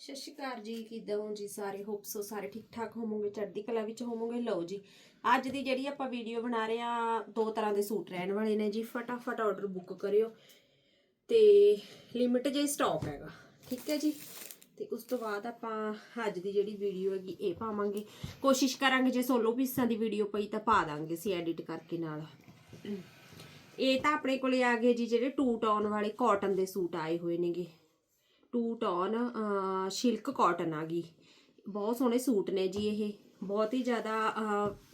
ਸਤਿ ਸ਼੍ਰੀ ਅਕਾਲ ਜੀ, ਕਿਦਾਂ ਹੋ ਜੀ ਸਾਰੇ? ਹੋਪ ਸੋ ਸਾਰੇ ਠੀਕ ਠਾਕ ਹੋਵੋਗੇ, ਚੜ੍ਹਦੀ ਕਲਾ ਵਿੱਚ ਹੋਵੋਗੇ। ਲਓ ਜੀ, ਅੱਜ ਦੀ ਜਿਹੜੀ ਆਪਾਂ ਵੀਡੀਓ ਬਣਾ ਰਹੇ ਆ ਦੋ ਤਰ੍ਹਾਂ ਦੇ ਸੂਟ ਰਹਿਣ ਵਾਲੇ ਨੇ ਜੀ। ਫਟਾਫਟ ਆਰਡਰ ਬੁੱਕ ਕਰਿਓ ਤੇ ਲਿਮਿਟ ਜੇ ਸਟਾਕ ਹੈਗਾ, ਠੀਕ ਹੈ ਜੀ? ਤੇ ਉਸ ਤੋਂ ਬਾਅਦ ਆਪਾਂ ਅੱਜ ਦੀ ਜਿਹੜੀ ਵੀਡੀਓ ਹੈਗੀ, ਇਹ ਪਾਵਾਂਗੇ। ਕੋਸ਼ਿਸ਼ ਕਰਾਂਗੇ ਜੇ ਸੋਲੋ ਪੀਸਾਂ ਦੀ ਵੀਡੀਓ ਪਈ ਤਾਂ ਪਾ ਦਾਂਗੇ ਅਸੀਂ ਐਡਿਟ ਕਰਕੇ ਨਾਲ। ਇਹ ਤਾਂ ਆਪਣੇ ਕੋਲੇ ਆ ਗਏ ਜੀ, ਜਿਹੜੇ ਟੂ ਟੌਨ ਵਾਲੇ ਕਾਟਨ ਦੇ ਸੂਟ ਆਏ ਹੋਏ ਨੇਗੇ। ਟੂ ਟੌਨ ਸ਼ਿਲਕ ਕਾਟਨ ਆ ਗਈ। ਬਹੁਤ ਸੋਹਣੇ ਸੂਟ ਨੇ ਜੀ ਇਹ। ਬਹੁਤ ਹੀ ਜ਼ਿਆਦਾ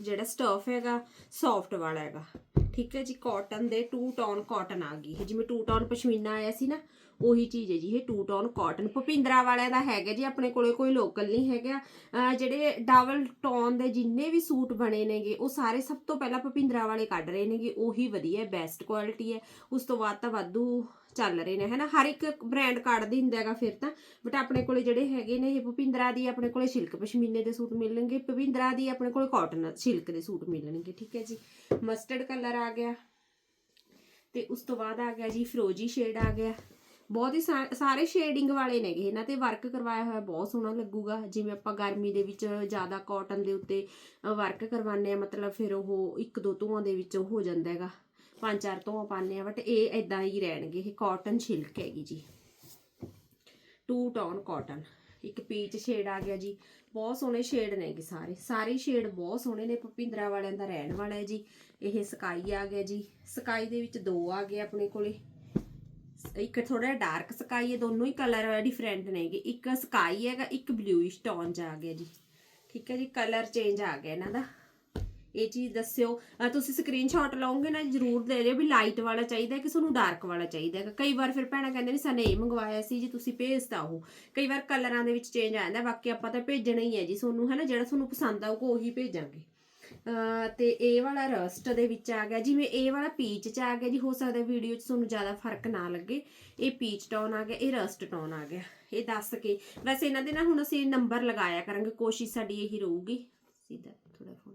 ਜਿਹੜਾ ਸਟਫ ਹੈਗਾ ਸੌਫਟ ਵਾਲਾ ਹੈਗਾ। ਠੀਕ ਹੈ ਜੀ, ਕਾਟਨ ਦੇ ਟੂ ਟੌਨ ਕਾਟਨ ਆ ਗਈ। ਇਹ ਜਿਵੇਂ ਟੂ ਟੌਨ ਪਸ਼ਮੀਨਾ ਆਇਆ ਸੀ ਨਾ, ਉਹੀ ਚੀਜ਼ ਹੈ ਜੀ। ਇਹ ਟੂ ਟੌਨ ਕਾਟਨ। ਭੁਪਿੰਦਰਾ ਵਾਲਿਆਂ ਦਾ ਹੈਗਾ ਜੀ, ਆਪਣੇ ਕੋਲੇ ਕੋਈ ਲੋਕਲ ਨਹੀਂ ਹੈਗਾ। ਜਿਹੜੇ ਡਬਲ ਟੌਨ ਦੇ ਜਿੰਨੇ ਵੀ ਸੂਟ ਬਣੇ ਨੇਗੇ, ਉਹ ਸਾਰੇ ਸਭ ਤੋਂ ਪਹਿਲਾਂ ਭੁਪਿੰਦਰਾ ਵਾਲੇ ਕੱਢ ਰਹੇ ਨੇਗੇ। ਉਹੀ ਵਧੀਆ ਬੈਸਟ ਕੁਆਲਿਟੀ ਹੈ। ਉਸ ਤੋਂ ਬਾਅਦ ਤਾਂ ਵਾਧੂ ਚੱਲ ਰਹੇ ਨੇ, ਹਨਾ? ਹਰ ਇੱਕ ਬ੍ਰਾਂਡ ਕੱਢਦੀ ਹੁੰਦਾ ਹੈਗਾ ਫਿਰ ਤਾਂ। ਬਟ ਆਪਣੇ ਕੋਲੇ ਜਿਹੜੇ ਹੈਗੇ ਨੇ, ਇਹ ਭੁਪਿੰਦਰਾ ਦੀ ਆਪਣੇ ਕੋਲੇ ਸਿਲਕ ਪਸ਼ਮੀਨੇ ਦੇ ਸੂਟ ਮਿਲਣਗੇ। ਭੁਪਿੰਦਰਾ ਦੀ ਆਪਣੇ ਕੋਲੇ ਕਾਟਨ ਸਿਲਕ ਦੇ ਸੂਟ ਮਿਲਣਗੇ, ਠੀਕ ਹੈ ਜੀ? ਮਸਟਰਡ ਕਲਰ ਆ ਗਿਆ। ਤੇ ਉਸ ਤੋਂ ਬਾਅਦ ਆ ਗਿਆ ਜੀ ਫਰੋਜੀ ਸ਼ੇਡ ਆ ਗਿਆ। ਬਹੁਤ ਹੀ ਸਾ- ਸਾਰੇ ਸ਼ੇਡਿੰਗ ਵਾਲੇ ਨੇਗੇ। ਇਹਨਾਂ ਤੇ ਵਰਕ ਕਰਵਾਇਆ ਹੋਇਆ, ਬਹੁਤ ਸੋਹਣਾ ਲੱਗੂਗਾ। ਜਿਵੇਂ ਆਪਾਂ ਗਰਮੀ ਦੇ ਵਿੱਚ ਜ਼ਿਆਦਾ ਕਾਟਨ ਦੇ ਉੱਤੇ ਵਰਕ ਕਰਵਾਉਂਦੇ ਆ ਮਤਲਬ ਫਿਰ ਉਹ ਇੱਕ ਦੋ ਧੂਆਂ ਦੇ ਵਿੱਚ ਹੋ ਜਾਂਦਾ ਹੈਗਾ। ਪੰਜ ਚਾਰ ਧੂਆਂ ਪਾਉਂਦੇ ਆ ਬਟ ਇਹ ਇਦਾਂ ਹੀ ਰਹਿਣਗੇ, ਇਹ ਕਾਟਨ ਛਿਲਕ ਹੈਗੀ ਜੀ। ਟੂ ਟੌਨ ਕਾਟਨ ਇੱਕ ਪੀਚ ਸ਼ੇਡ ਆ ਗਿਆ ਜੀ। ਬਹੁਤ ਸੋਹਣੇ ਸ਼ੇਡ ਨੇਗੇ ਸਾਰੇ। ਸਾਰੇ ਸ਼ੇਡ ਬਹੁਤ ਸੋਹਣੇ ਨੇ, ਭੁਪਿੰਦਰਾ ਵਾਲਿਆਂ ਦਾ ਰਹਿਣ ਵਾਲਾ ਹੈ ਜੀ। ਇਹ ਸਕਾਈ ਆ ਗਿਆ ਜੀ। ਸਕਾਈ ਦੇ ਵਿੱਚ ਦੋ ਆ ਗਏ ਆਪਣੇ ਕੋਲੇ। ਇੱਕ ਥੋੜਾ ਡਾਰਕ ਸਕਾਈ ਹੈ, ਦੋਨੋਂ ਹੀ ਕਲਰ ਡਿਫਰੈਂਟ ਨੇਗੇ। ਇੱਕ ਸਕਾਈ ਹੈਗਾ, ਇੱਕ ਬਲੂਇਸ਼ ਟੋਨ ਚ ਆ ਗਿਆ ਜੀ। ਠੀਕ ਹੈ ਜੀ ਕਲਰ ਚੇਂਜ ਆ ਗਿਆ ਇਹਨਾਂ ਦਾ। ਇਹ ਚੀਜ਼ ਦੱਸਿਓ। ਤੁਸੀਂ ਸਕਰੀਨਸ਼ਾਟ ਲਓਗੇ ਨਾ, ਜਰੂਰ ਦੇ ਦਿਓ ਵੀ ਲਾਈਟ ਵਾਲਾ ਚਾਹੀਦਾ ਕਿ ਤੁਹਾਨੂੰ ਡਾਰਕ ਵਾਲਾ ਚਾਹੀਦਾ ਹੈ ਕਈ ਵਾਰ ਫਿਰ ਭੈਣਾਂ ਕਹਿੰਦੇ ਨੇ ਸਾਨੂੰ ਇਹ ਮੰਗਵਾਇਆ ਸੀ ਜੀ, ਤੁਸੀਂ ਭੇਜਤਾ ਉਹ। ਕਈ ਵਾਰ ਕਲਰਾਂ ਦੇ ਵਿੱਚ ਚੇਂਜ ਆ ਜਾਂਦਾ, ਬਾਕੀ ਆਪਾਂ ਤਾਂ ਭੇਜਣਾ ਹੀ ਹੈ ਜੀ ਤੁਹਾਨੂੰ ਹੈ ਨਾ ਜਿਹੜਾ ਤੁਹਾਨੂੰ ਪਸੰਦ ਆਊਗਾ ਉਹੀ ਭੇਜਾਂਗੇ। ਅਹ ਤੇ ਇਹ ਵਾਲਾ ਰਸਟ ਦੇ ਵਿੱਚ ਆ ਗਿਆ। ਜਿਵੇਂ ਇਹ ਵਾਲਾ ਪੀਚ ਚ ਆ ਗਿਆ ਜੀ, ਹੋ ਸਕਦਾ ਵੀਡੀਓ 'ਚ ਤੁਹਾਨੂੰ ਜ਼ਿਆਦਾ ਫ਼ਰਕ ਨਾ ਲੱਗੇ। ਇਹ ਪੀਚ ਟੋਨ ਆ ਗਿਆ, ਇਹ ਰਸਟ ਟੋਨ ਆ ਗਿਆ। ਇਹ ਦੱਸ ਕੇ। ਵੈਸੇ ਇਹਨਾਂ ਦੇ ਨਾ ਹੁਣ ਅਸੀਂ ਨੰਬਰ ਲਗਾਇਆ ਕਰਾਂਗੇ, ਕੋਸ਼ਿਸ਼ ਸਾਡੀ ਇਹੀ ਰਹੂਗੀ। ਸਿੱਧਾ ਥੋੜਾ ਫੋਨ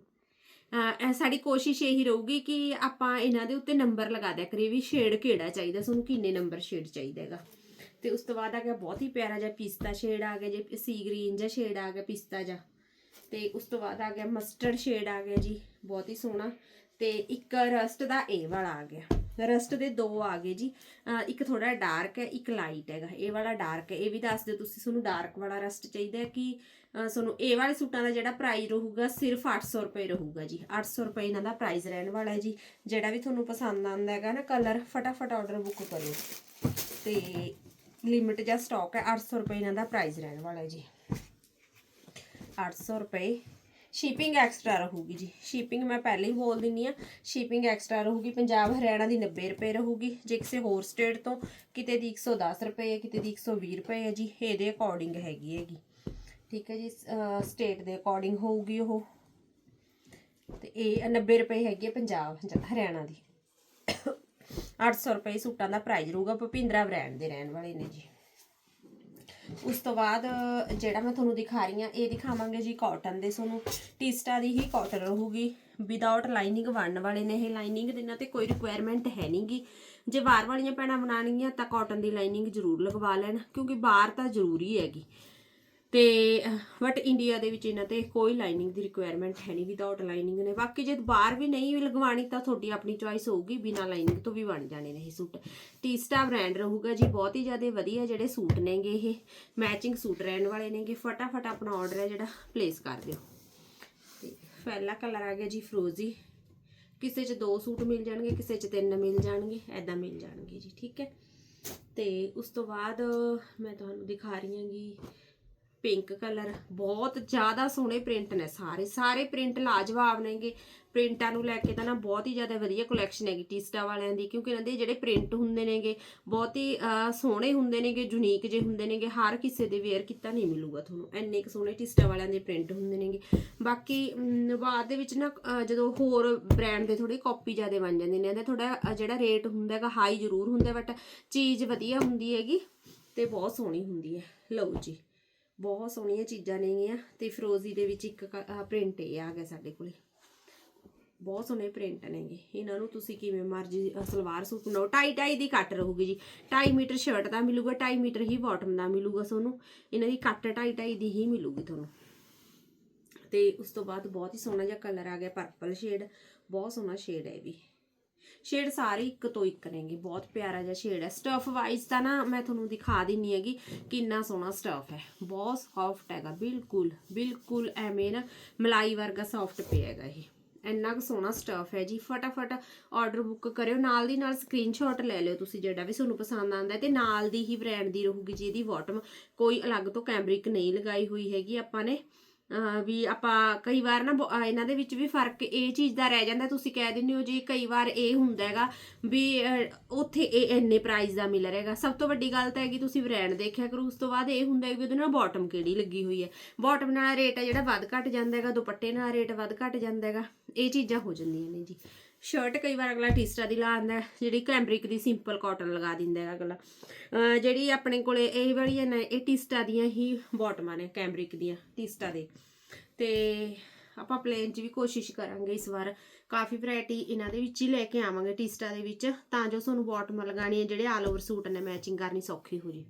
ਸਾਡੀ ਕੋਸ਼ਿਸ਼ ਇਹੀ ਰਹੂਗੀ ਕਿ ਆਪਾਂ ਇਹਨਾਂ ਦੇ ਉੱਤੇ ਨੰਬਰ ਲਗਾ ਦਿਆ ਕਰੀਏ ਵੀ ਸ਼ੇਡ ਕਿਹੜਾ ਚਾਹੀਦਾ ਤੁਹਾਨੂੰ ਕਿੰਨੇ ਨੰਬਰ ਸ਼ੇਡ ਚਾਹੀਦਾ ਹੈਗਾ। ਤੇ ਉਸ ਤੋਂ ਬਾਅਦ ਆ ਗਿਆ ਬਹੁਤ ਹੀ ਪਿਆਰਾ ਜਿਹਾ ਪਿਸਤਾ ਸ਼ੇਡ ਆ ਗਿਆ, ਜੇ ਸੀ ਗ੍ਰੀਨ ਜਿਹਾ ਸ਼ੇਡ ਆ ਗਿਆ ਪਿਸਤਾ ਜਿਹਾ। ਤੇ ਉਸ ਤੋਂ ਬਾਅਦ ਆ ਗਿਆ ਮਸਟਰਡ ਸ਼ੇਡ ਆ ਗਿਆ ਜੀ, ਬਹੁਤ ਹੀ ਸੋਹਣਾ। ਤੇ ਇੱਕ ਰਸਟ ਦਾ ਇਹ ਵਾਲਾ ਆ ਗਿਆ। ਰਸਟ ਦੇ ਦੋ ਆ ਗਏ ਜੀ। ਇੱਕ ਥੋੜਾ ਡਾਰਕ ਹੈ, ਇੱਕ ਲਾਈਟ ਹੈਗਾ। ਇਹ ਵਾਲਾ ਡਾਰਕ ਹੈ। ਇਹ ਵੀ ਦੱਸ ਦਿਓ ਤੁਸੀਂ, ਤੁਹਾਨੂੰ ਡਾਰਕ ਵਾਲਾ ਰਸਟ ਚਾਹੀਦਾ ਕਿ ਤੁਹਾਨੂੰ ਇਹ ਵਾਲੇ ਸੂਟਾਂ ਦਾ ਜਿਹੜਾ ਪ੍ਰਾਈਸ ਰਹੂਗਾ ਸਿਰਫ 800 ਰੁਪਏ ਰਹੂਗਾ ਜੀ। 800 ਰੁਪਏ ਇਹਨਾਂ ਦਾ ਪ੍ਰਾਈਸ ਰਹਿਣ ਵਾਲਾ ਹੈ ਜੀ। ਜਿਹੜਾ ਵੀ ਤੁਹਾਨੂੰ ਪਸੰਦ ਆਉਂਦਾ ਹੈਗਾ ਨਾ ਕਲਰ ਫਟਾਫਟ ਆਰਡਰ ਬੁੱਕ ਕਰੋ ਤੇ ਲਿਮਿਟ ਜਾਂ ਸਟਾਕ ਹੈ 800 ਰੁਪਏ ਇਹਨਾਂ ਦਾ ਪ੍ਰਾਈਸ ਰਹਿਣ ਵਾਲਾ ਹੈ ਜੀ। 800 ਰੁਪਏ ਸ਼ਿਪਿੰਗ ਐਕਸਟਰਾ ਰਹੂਗੀ ਜੀ। ਸ਼ਿਪਿੰਗ ਮੈਂ ਪਹਿਲੇ ਹੀ ਬੋਲ ਦਿੰਨੀ ਆ ਸ਼ਿਪਿੰਗ ਐਕਸਟਰਾ ਰਹੂਗੀ, ਪੰਜਾਬ ਹਰਿਆਣਾ ਦੀ 90 ਰੁਪਏ ਰਹੂਗੀ। ਜੇ ਕਿਸੇ ਹੋਰ ਸਟੇਟ ਤੋਂ ਕਿਤੇ ਦੀ 110 ਰੁਪਏ ਹੈ, ਕਿਤੇ ਦੀ 120 ਰੁਪਏ ਹੈ ਜੀ, ਇਹਦੇ ਅਕੋਰਡਿੰਗ ਹੈਗੀ ਹੈਗੀ। ਠੀਕ ਹੈ ਜੀ ਸਟੇਟ ਦੇ ਅਕੋਰਡਿੰਗ ਹੋਊਗੀ ਉਹ। ਤੇ ਇਹ 90 ਰੁਪਏ ਹੈਗੀ ਹੈ ਪੰਜਾਬ ਜਾਂ ਹਰਿਆਣਾ ਦੀ। 800 ਰੁਪਏ ਸੂਟਾਂ ਦਾ ਪ੍ਰਾਈਸ ਰਹੂਗਾ, ਭੁਪਿੰਦਰਾ ਬ੍ਰਾਂਡ ਦੇ ਰਹਿਣ ਵਾਲੇ ਨੇ ਜੀ। ਉਸ ਤੋਂ ਬਾਅਦ, ਜਿਹੜਾ ਮੈਂ ਤੁਹਾਨੂੰ ਦਿਖਾ ਰਹੀ ਹਾਂ, ਇਹ ਦਿਖਾਵਾਂਗੇ ਜੀ ਕਾਟਨ ਦੇ। ਤੁਹਾਨੂੰ ਟੀਸਟਾ ਦੀ ਹੀ ਕਾਟਨ ਰਹੂਗੀ। ਵਿਦਆਊਟ ਲਾਈਨਿੰਗ ਬਣਨ ਵਾਲੇ ਨੇ ਇਹ ਲਾਈਨਿੰਗ ਦੇ ਨਾਲ ਤੇ ਕੋਈ ਰਿਕੁਆਇਰਮੈਂਟ ਹੈ ਨਹੀਂਗੀ ਜੇ ਬਾਹਰ ਵਾਲੀਆਂ ਪੈਣਾ ਬਣਾਉਣਗੀਆਂ, ਤਾਂ ਕਾਟਨ ਦੀ ਲਾਈਨਿੰਗ ਜ਼ਰੂਰ ਲਗਵਾ ਲੈਣ, ਕਿਉਂਕਿ ਬਾਹਰ ਤਾਂ ਜ਼ਰੂਰੀ ਹੈਗੀ। ਤੇ ਬਟ ਇੰਡੀਆ ਦੇ ਵਿੱਚ ਇਹਨਾਂ ਤੇ ਕੋਈ ਲਾਈਨਿੰਗ ਦੀ ਰਿਕੁਆਇਰਮੈਂਟ ਹੈ ਨਹੀਂ ਵਿਦਆਊਟ ਲਾਈਨਿੰਗ ਨੇ। ਬਾਕੀ ਜੇ ਬਾਹਰ ਵੀ ਨਹੀਂ ਲਗਵਾਣੀ ਤਾਂ ਤੁਹਾਡੀ ਆਪਣੀ ਚੋਇਸ ਹੋਊਗੀ, ਬਿਨਾ ਲਾਈਨਿੰਗ ਤੋਂ ਵੀ ਬਣ ਜਾਣੇ ਨੇ ਇਹ ਸੂਟ। ਟੀਸਟਾ ਬ੍ਰਾਂਡ ਰਹੂਗਾ ਜੀ, ਬਹੁਤ ਹੀ ਜ਼ਿਆਦਾ ਵਧੀਆ ਜਿਹੜੇ ਸੂਟ ਨੇਗੇ ਇਹ। ਮੈਚਿੰਗ ਸੂਟ ਰਹਿਣ ਵਾਲੇ ਨੇਗੇ। ਫਟਾਫਟ ਆਪਣਾ ਆਰਡਰ ਹੈ ਜਿਹੜਾ ਪਲੇਸ ਕਰ ਦਿਓ। ਤੇ ਪਹਿਲਾ ਕਲਰ ਆ ਗਿਆ ਜੀ ਫਰੋਜ਼ੀ ਕਿਸੇ 'ਚ ਦੋ ਸੂਟ ਮਿਲ ਜਾਣਗੇ, ਕਿਸੇ 'ਚ ਤਿੰਨ ਮਿਲ ਜਾਣਗੇ ਐਦਾਂ ਮਿਲ ਜਾਣਗੇ ਜੀ, ਠੀਕ ਹੈ। ਤੇ ਉਸ ਤੋਂ ਬਾਅਦ ਮੈਂ ਤੁਹਾਨੂੰ ਦਿਖਾ ਰਹੀ ਹਾਂਗੀ ਪਿੰਕ ਕਲਰ ਬਹੁਤ ਜ਼ਿਆਦਾ ਸੋਹਣੇ ਪ੍ਰਿੰਟ ਨੇ ਸਾਰੇ। ਸਾਰੇ ਪ੍ਰਿੰਟ ਲਾਜਵਾਬ ਨੇਗੇ। ਪ੍ਰਿੰਟਾਂ ਨੂੰ ਲੈ ਕੇ ਤਾਂ ਨਾ ਬਹੁਤ ਹੀ ਜ਼ਿਆਦਾ ਵਧੀਆ ਕਲੈਕਸ਼ਨ ਹੈਗੀ ਟੀਸਟਾ ਵਾਲਿਆਂ ਦੀ, ਕਿਉਂਕਿ ਇਹਨਾਂ ਦੇ ਜਿਹੜੇ ਪ੍ਰਿੰਟ ਹੁੰਦੇ ਨੇਗੇ, ਬਹੁਤ ਹੀ ਸੋਹਣੇ ਹੁੰਦੇ ਨੇਗੇ ਯੂਨੀਕ ਜੇ ਹੁੰਦੇ ਨੇਗੇ। ਹਰ ਕਿਸੇ ਦੇ ਵੇਅਰ ਕੀਤਾ ਨਹੀਂ ਮਿਲੂਗਾ ਤੁਹਾਨੂੰ। ਇੰਨੇ ਕੁ ਸੋਹਣੇ ਟੀਸਟਾ ਵਾਲਿਆਂ ਦੇ ਪ੍ਰਿੰਟ ਹੁੰਦੇ ਨੇਗੇ। ਬਾਕੀ ਬਾਅਦ ਦੇ ਵਿੱਚ ਨਾ ਜਦੋਂ ਹੋਰ ਬ੍ਰਾਂਡ ਦੇ ਥੋੜੀ ਕਾਪੀ ਜ਼ਿਆਦਾ ਬਣ ਜਾਂਦੇ ਨੇ, ਇਹਦਾ ਥੋੜਾ ਜਿਹੜਾ ਰੇਟ ਹੁੰਦਾ ਹੈਗਾ ਹਾਈ ਜ਼ਰੂਰ ਹੁੰਦਾ ਬਟ ਚੀਜ਼ ਵਧੀਆ ਹੁੰਦੀ ਹੈਗੀ ਤੇ ਬਹੁਤ ਸੋਹਣੀ ਹੁੰਦੀ ਹੈ। ਲਓ ਜੀ। ਬਹੁਤ ਸੋਹਣੀਆਂ ਚੀਜ਼ਾਂ ਨੇਗੀਆਂ ਤੇ ਫਿਰੋਜ਼ੀ ਦੇ ਵਿੱਚ ਇੱਕ ਪ੍ਰਿੰਟ ਇਹ ਆ ਗਿਆ ਸਾਡੇ ਕੋਲੇ। ਬਹੁਤ ਸੋਹਣੇ ਪ੍ਰਿੰਟ ਨੇਗੇ ਇਹਨਾਂ ਨੂੰ ਤੁਸੀਂ ਕਿਵੇਂ ਮਰਜ਼ੀ ਸਲਵਾਰ ਸੂਟ ਬਣਾਓ। ਟਾਈ ਟਾਈ ਦੀ ਕੱਟ ਰਹੂਗੀ ਜੀ। 2.5 ਮੀਟਰ ਸ਼ਰਟ ਦਾ ਮਿਲੂਗਾ 2.5 ਮੀਟਰ ਹੀ ਬਾਟਮ ਦਾ ਮਿਲੂਗਾ ਤੁਹਾਨੂੰ। ਇਹਨਾਂ ਦੀ ਕੱਟ 2.5 2.5 ਦੀ ਹੀ ਮਿਲੂਗੀ ਤੁਹਾਨੂੰ। ਤੇ ਉਸ ਤੋਂ ਬਾਅਦ ਬਹੁਤ ਹੀ ਸੋਹਣਾ ਜਿਹਾ ਕਲਰ ਆ ਗਿਆ ਪਰਪਲ ਸ਼ੇਡ ਬਹੁਤ ਸੋਹਣਾ ਸ਼ੇਡ ਹੈ ਇਹ ਵੀ। ਸ਼ੇਡ ਸਾਰੇ ਇੱਕ ਤੋਂ ਇੱਕ ਨੇਗੇ, ਬਹੁਤ ਪਿਆਰਾ ਜਿਹਾ ਸ਼ੇਡ ਹੈ। ਸਟਫ ਵਾਈਜ਼ ਤਾਂ ਨਾ ਮੈਂ ਤੁਹਾਨੂੰ ਦਿਖਾ ਦਿੰਨੀ ਹੈਗੀ ਕਿੰਨਾ ਸੋਹਣਾ ਸਟਫ ਹੈ। ਬਹੁਤ ਸੌਫਟ ਹੈਗਾ, ਬਿਲਕੁਲ ਬਿਲਕੁਲ ਐਵੇਂ ਨਾ ਮਲਾਈ ਵਰਗਾ ਸੌਫਟ ਪਿਆ ਹੈਗਾ ਇਹ। ਇੰਨਾ ਕੁ ਸੋਹਣਾ ਸਟਫ ਹੈ ਜੀ। ਫਟਾਫਟ ਆਰਡਰ ਬੁੱਕ ਕਰਿਓ। ਨਾਲ ਦੀ ਨਾਲ ਸਕਰੀਨਸ਼ਾਟ ਲੈ ਲਿਓ ਤੁਸੀਂ, ਜਿਹੜਾ ਵੀ ਤੁਹਾਨੂੰ ਪਸੰਦ ਆਉਂਦਾ ਹੈ ਤੇ ਨਾਲ ਦੀ ਹੀ ਬ੍ਰਾਂਡ ਦੀ ਰਹੂਗੀ ਜੀ ਇਹਦੀ ਬਾਟਮ ਕੋਈ ਅਲੱਗ ਤੋਂ ਕੈਮਰਿਕ ਨਹੀਂ ਲਗਾਈ ਹੋਈ ਹੈਗੀ ਆਪਾਂ ਨੇ। ਵੀ ਆਪਾਂ ਕਈ ਵਾਰ ਨਾ ਬ- ਇਹਨਾਂ ਦੇ ਵਿੱਚ ਵੀ ਫ਼ਰਕ ਇਹ ਚੀਜ਼ ਦਾ ਰਹਿ ਜਾਂਦਾ, ਤੁਸੀਂ ਕਹਿ ਦਿੰਦੇ ਹੋ ਜੀ ਕਈ ਵਾਰ ਇਹ ਹੁੰਦਾ ਹੈਗਾ ਵੀ ਉੱਥੇ ਇਹ ਇੰਨੇ ਪ੍ਰਾਈਸ ਦਾ ਮਿਲ ਰਿਹਾਗਾ ਸਭ ਤੋਂ ਵੱਡੀ ਗੱਲ ਤਾਂ ਹੈਗੀ ਤੁਸੀਂ ਬ੍ਰਾਂਡ ਦੇਖਿਆ ਕਰੋ, ਉਸ ਤੋਂ ਬਾਅਦ ਇਹ ਹੁੰਦਾ ਹੈ ਵੀ ਉਹਦੇ ਨਾਲ ਬਾਟਮ ਕਿਹੜੀ ਲੱਗੀ ਹੋਈ ਹੈ। ਬਾਟਮ ਨਾਲ ਰੇਟ ਹੈ ਜਿਹੜਾ ਵੱਧ ਘਟ ਜਾਂਦਾ ਹੈਗਾ, ਦੁਪੱਟੇ ਨਾਲ ਰੇਟ ਵੱਧ ਘਟ ਜਾਂਦਾ ਹੈਗਾ, ਇਹ ਚੀਜ਼ਾਂ ਹੋ ਜਾਂਦੀਆਂ ਨੇ ਜੀ। ਸ਼ਰਟ ਕਈ ਵਾਰ ਅਗਲਾ ਟੀਸਟਾ ਦੀ ਲਾ ਦਿੰਦਾ ਜਿਹੜੀ ਕੈਂਬਰਿਕ ਦੀ ਸਿੰਪਲ ਕਾਟਨ ਲਗਾ ਦਿੰਦਾ ਹੈ ਅਗਲਾ। ਜਿਹੜੀ ਆਪਣੇ ਕੋਲੇ ਇਹ ਵਾਲੀ ਹੈ ਨਾ, ਇਹ ਟੀਸਟਾ ਦੀਆਂ ਹੀ ਬਾਟਮਾਂ ਨੇ ਕੈਂਬਰਿਕ ਦੀਆਂ ਟੀਸਟਾ ਦੇ। ਤੇ ਆਪਾਂ ਪਲੇਨ 'ਚ ਵੀ ਕੋਸ਼ਿਸ਼ ਕਰਾਂਗੇ ਇਸ ਵਾਰ। ਕਾਫੀ ਵੈਰਾਈਟੀ ਇਹਨਾਂ ਦੇ ਵਿੱਚ ਹੀ ਲੈ ਕੇ ਆਵਾਂਗੇ ਟੀਸਟਾ ਦੇ ਵਿੱਚ, ਤਾਂ ਜੋ ਤੁਹਾਨੂੰ ਬਾਟਮ ਲਗਾਣੀ ਹੈ, ਜਿਹੜੇ ਆਲ ਓਵਰ ਸੂਟ ਨੇ ਮੈਚਿੰਗ ਕਰਨੀ ਸੌਖੀ ਹੋ ਜੀ।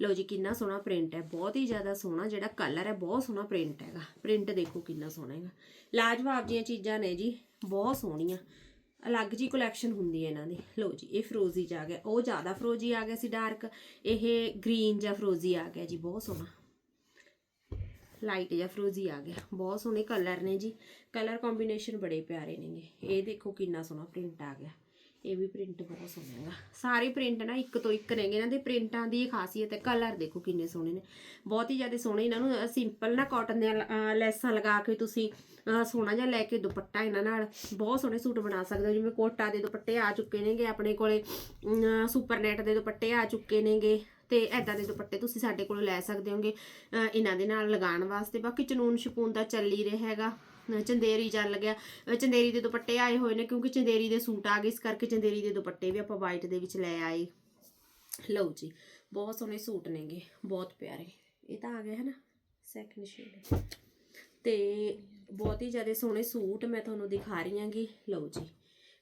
ਲਓ ਜੀ, ਕਿੰਨਾ ਸੋਹਣਾ ਪ੍ਰਿੰਟ ਹੈ, ਬਹੁਤ ਹੀ ਜ਼ਿਆਦਾ ਸੋਹਣਾ, ਜਿਹੜਾ ਕਲਰ ਹੈ, ਬਹੁਤ ਸੋਹਣਾ ਪ੍ਰਿੰਟ ਹੈਗਾ। ਪ੍ਰਿੰਟ ਦੇਖੋ ਕਿੰਨਾ ਸੋਹਣਾ ਹੈਗਾ। ਲਾਜਵਾਬ ਜੀਆਂ ਚੀਜ਼ਾਂ ਨੇ ਜੀ। ਬਹੁਤ ਸੋਹਣੀਆਂ। ਅਲੱਗ ਜੀ ਕਲੈਕਸ਼ਨ ਹੁੰਦੀ ਹੈ ਇਹਨਾਂ ਦੀ। ਲਓ ਜੀ, ਇਹ ਫਰੋਜ਼ੀ ਚ ਆ ਗਿਆ। ਉਹ ਜ਼ਿਆਦਾ ਫਰੋਜ਼ੀ ਆ ਗਿਆ ਸੀ ਡਾਰਕ ਇਹ ਗ੍ਰੀਨ ਜਾਂ ਫਰੋਜ਼ੀ ਆ ਗਿਆ ਜੀ, ਬਹੁਤ ਸੋਹਣਾ। ਲਾਈਟ ਜਾਂ ਫਰੋਜ਼ੀ ਆ ਗਿਆ। ਬਹੁਤ ਸੋਹਣੇ ਕਲਰ ਨੇ ਜੀ। ਕਲਰ ਕੰਬੀਨੇਸ਼ਨ ਬੜੇ ਪਿਆਰੇ ਨੇਗੇ। ਇਹ ਦੇਖੋ ਕਿੰਨਾ ਸੋਹਣਾ ਪ੍ਰਿੰਟ ਆ ਗਿਆ। ਇਹ ਵੀ ਪ੍ਰਿੰਟ ਬਹੁਤ ਸੋਹਣਾ ਹੈਗਾ ਸਾਰੇ ਪ੍ਰਿੰਟ ਨਾ ਇੱਕ ਤੋਂ ਇੱਕ ਨੇਗੇ। ਇਹਨਾਂ ਦੇ ਪ੍ਰਿੰਟਾਂ ਦੀ ਖਾਸੀਅਤ ਹੈ। ਕਲਰ ਦੇਖੋ ਕਿੰਨੇ ਸੋਹਣੇ ਨੇ। ਬਹੁਤ ਹੀ ਜ਼ਿਆਦਾ ਸੋਹਣੇ ਇਹਨਾਂ ਨੂੰ। ਸਿੰਪਲ ਨਾ ਕਾਟਨ ਦੀਆਂ ਅਹ, ਲੈਸਾਂ ਲਗਾ ਕੇ ਤੁਸੀਂ ਸੋਹਣਾ ਜਿਹਾ ਲੈ ਕੇ ਦੁਪੱਟਾ ਇਹਨਾਂ ਨਾਲ ਬਹੁਤ ਸੋਹਣੇ ਸੂਟ ਬਣਾ ਸਕਦੇ ਹੋ। ਜਿਵੇਂ ਕੋਟਾ ਦੇ ਦੁਪੱਟੇ ਆ ਚੁੱਕੇ ਨੇਗੇ। ਆਪਣੇ ਕੋਲੇ ਅਮ, ਸੁਪਰ ਨੈਟ ਦੇ ਦੁਪੱਟੇ ਆ ਚੁੱਕੇ ਨੇਗੇ। ਤੇ ਐਦਾਂ ਦੇ ਦੁਪੱਟੇ ਤੁਸੀਂ ਸਾਡੇ ਕੋਲੋਂ ਲੈ ਸਕਦੇ ਹੋਗੇ ਇਹਨਾਂ ਦੇ ਨਾਲ ਲਗਾਉਣ ਵਾਸਤੇ। ਬਾਕੀ ਚਨੂਨ ਸ਼ਪੂਨ ਦਾ ਚੱਲ ਹੀ ਰਿਹਾ ਹੈਗਾ। ਚੰਦੇਰੀ ਚੱਲ ਗਿਆ। ਚੰਦੇਰੀ ਦੇ ਦੁਪੱਟੇ ਆਏ ਹੋਏ ਨੇ ਕਿਉਂਕਿ ਚੰਦੇਰੀ ਦੇ ਸੂਟ ਆ ਗਏ, ਇਸ ਕਰਕੇ ਚੰਦੇਰੀ ਦੇ ਦੁਪੱਟੇ ਵੀ ਆਪਾਂ ਵਾਈਟ ਦੇ ਵਿੱਚ ਲੈ ਆਏ। ਲਓ ਜੀ, ਬਹੁਤ ਸੋਹਣੇ ਸੂਟ ਨੇਗੇ, ਬਹੁਤ ਪਿਆਰੇ। ਇਹ ਤਾਂ ਆ ਗਿਆ ਹੈ ਨਾ ਸੈਕੰਡ ਸ਼ੇਡ ਤੇ ਬਹੁਤ ਹੀ ਜ਼ਿਆਦਾ ਸੋਹਣੇ ਸੂਟ ਮੈਂ ਤੁਹਾਨੂੰ ਦਿਖਾ ਰਹੀ ਹਾਂਗੀ। ਲਓ ਜੀ।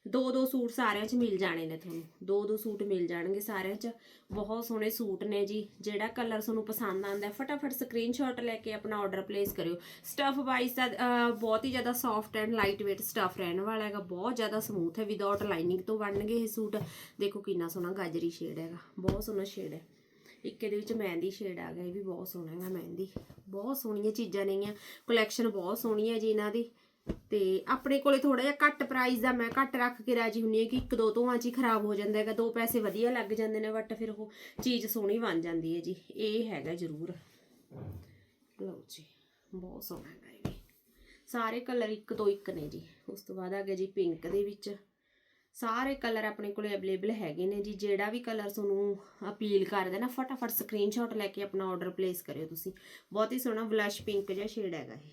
ਦੋ ਦੋ ਸੂਟ ਸਾਰਿਆਂ 'ਚ ਮਿਲ ਜਾਣੇ ਨੇ ਤੁਹਾਨੂੰ। ਦੋ ਦੋ ਸੂਟ ਮਿਲ ਜਾਣਗੇ ਸਾਰਿਆਂ 'ਚ। ਬਹੁਤ ਸੋਹਣੇ ਸੂਟ ਨੇ ਜੀ। ਜਿਹੜਾ ਕਲਰ ਤੁਹਾਨੂੰ ਪਸੰਦ ਆਉਂਦਾ ਫਟਾਫਟ ਸਕਰੀਨਸ਼ਾਟ ਲੈ ਕੇ ਆਪਣਾ ਆਰਡਰ ਪਲੇਸ ਕਰਿਓ। ਸਟਫ ਵਾਈਜ਼ ਦਾ ਬਹੁਤ ਹੀ ਜ਼ਿਆਦਾ soft and light weight stuff ਰਹਿਣ ਵਾਲਾ ਹੈਗਾ। ਬਹੁਤ ਜ਼ਿਆਦਾ ਸਮੂਥ ਹੈ। ਵਿਦਆਊਟ ਲਾਈਨਿੰਗ ਤੋਂ ਬਣਨਗੇ ਇਹ ਸੂਟ। ਦੇਖੋ ਕਿੰਨਾ ਸੋਹਣਾ ਗਾਜਰੀ ਸ਼ੇਡ ਹੈਗਾ। ਬਹੁਤ ਸੋਹਣਾ ਸ਼ੇਡ ਹੈ। ਇੱਕ ਇਹਦੇ ਵਿੱਚ ਮਹਿੰਦੀ ਸ਼ੇਡ ਆ ਗਿਆ। ਇਹ ਵੀ ਬਹੁਤ ਸੋਹਣਾ ਹੈਗਾ ਮਹਿੰਦੀ। ਬਹੁਤ ਸੋਹਣੀਆਂ ਚੀਜ਼ਾਂ ਨੇਗੀਆਂ ਕਲੈਕਸ਼ਨ ਬਹੁਤ ਸੋਹਣੀ ਹੈ ਜੀ ਇਹਨਾਂ ਦੀ। ਤੇ ਆਪਣੇ ਕੋਲੇ ਥੋੜਾ ਜਿਹਾ ਘੱਟ ਪ੍ਰਾਈਸ ਦਾ ਮੈਂ ਘੱਟ ਰੱਖ ਕੇ ਰਾਜੀ ਹੁੰਨੀ ਹਾਂ ਕਿ ਇੱਕ ਦੋ ਧੋਆਂ 'ਚ ਹੀ ਖਰਾਬ ਹੋ ਜਾਂਦਾ ਹੈਗਾ, ਦੋ ਪੈਸੇ ਵਧੀਆ ਲੱਗ ਜਾਂਦੇ ਨੇ ਬਟ ਫਿਰ ਉਹ ਚੀਜ਼ ਸੋਹਣੀ ਬਣ ਜਾਂਦੀ ਹੈ ਜੀ। ਇਹ ਹੈਗਾ ਜ਼ਰੂਰ। ਲਓ ਜੀ, ਬਹੁਤ ਸੋਹਣਾ ਹੈਗਾ ਇਹ ਵੀ। ਸਾਰੇ ਕਲਰ ਇੱਕ ਤੋਂ ਇੱਕ ਨੇ ਜੀ। ਉਸ ਤੋਂ ਬਾਅਦ ਆ ਗਿਆ ਜੀ ਪਿੰਕ ਦੇ ਵਿੱਚ। ਸਾਰੇ ਕਲਰ ਆਪਣੇ ਕੋਲੇ ਅਵੇਲੇਬਲ ਹੈਗੇ ਨੇ ਜੀ। ਜਿਹੜਾ ਵੀ ਕਲਰ ਤੁਹਾਨੂੰ ਅਪੀਲ ਕਰਦਾ ਨਾ, ਫਟਾਫਟ ਸਕਰੀਨਸ਼ਾਟ ਲੈ ਕੇ ਆਪਣਾ ਆਰਡਰ ਪਲੇਸ ਕਰਿਓ ਤੁਸੀਂ। ਬਹੁਤ ਹੀ ਸੋਹਣਾ ਬਲਸ਼ ਪਿੰਕ ਜਿਹਾ ਸ਼ੇਡ ਹੈਗਾ ਇਹ।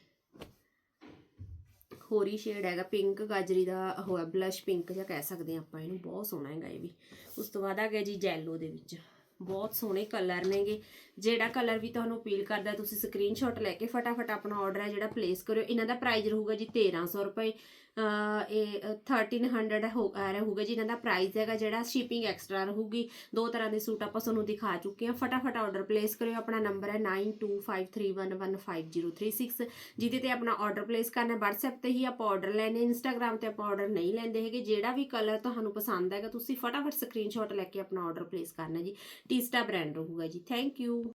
ਹੋਰੀ ਸ਼ੇਡ ਹੈਗਾ ਪਿੰਕ ਗਾਜਰੀ ਦਾ ਹੋਇਆ ਬਲਸ਼ ਪਿੰਕ ਜਿਹਾ ਕਹਿ ਸਕਦੇ ਹਾਂ ਆਪਾਂ ਇਹਨੂੰ, ਬਹੁਤ ਸੋਹਣਾ ਹੈਗਾ ਇਹ ਵੀ। ਉਸ ਤੋਂ ਬਾਅਦ ਆ ਗਿਆ ਜੀ ਜੈਲੋ ਦੇ ਵਿੱਚ। ਬਹੁਤ ਸੋਹਣੇ ਕਲਰ ਨੇਗੇ। ਜਿਹੜਾ ਕਲਰ ਵੀ ਤੁਹਾਨੂੰ ਅਪੀਲ ਕਰਦਾ, ਤੁਸੀਂ ਸਕਰੀਨਸ਼ਾਟ ਲੈ ਕੇ ਫਟਾਫਟ ਆਪਣਾ ਆਰਡਰ ਹੈ ਜਿਹੜਾ ਪਲੇਸ ਕਰਿਓ। ਇਹਨਾਂ ਦਾ ਪ੍ਰਾਈਸ ਰਹੂਗਾ ਜੀ 1300 ਰੁਪਏ। ਇਹ 1300 ਹੋ, ਅਹ ਰਹੂਗਾ ਜੀ ਇਹਨਾਂ ਦਾ ਪ੍ਰਾਈਸ ਹੈਗਾ ਜਿਹੜਾ ਸ਼ਿਪਿੰਗ ਐਕਸਟਰਾ ਰਹੂਗੀ। ਦੋ ਤਰ੍ਹਾਂ ਦੇ ਸੂਟ ਆਪਾਂ ਤੁਹਾਨੂੰ ਦਿਖਾ ਚੁੱਕੇ ਹਾਂ। ਫਟਾਫਟ ਆਰਡਰ ਪਲੇਸ ਕਰਿਓ। ਆਪਣਾ ਨੰਬਰ ਹੈ 9253115036 ਜਿਹਦੇ ਤੇ ਆਪਣਾ ਆਰਡਰ ਪਲੇਸ ਕਰਨਾ। WhatsApp ਤੇ ਹੀ ਆਪਾਂ ਆਰਡਰ ਲੈਣੇ Instagram ਤੇ ਆਪਾਂ ਆਰਡਰ ਨਹੀਂ ਲੈਂਦੇ ਹੈਗੇ। ਜਿਹੜਾ ਵੀ ਕਲਰ ਤੁਹਾਨੂੰ ਪਸੰਦ ਹੈਗਾ, ਤੁਸੀਂ ਫਟਾਫਟ ਸਕਰੀਨਸ਼ਾਟ ਲੈ ਕੇ ਆਪਣਾ ਆਰਡਰ ਪਲੇਸ ਕਰਨਾ ਜੀ। ਟੀਸਟਾ ਬ੍ਰਾਂਡ ਰਹੂਗਾ ਜੀ। Thank you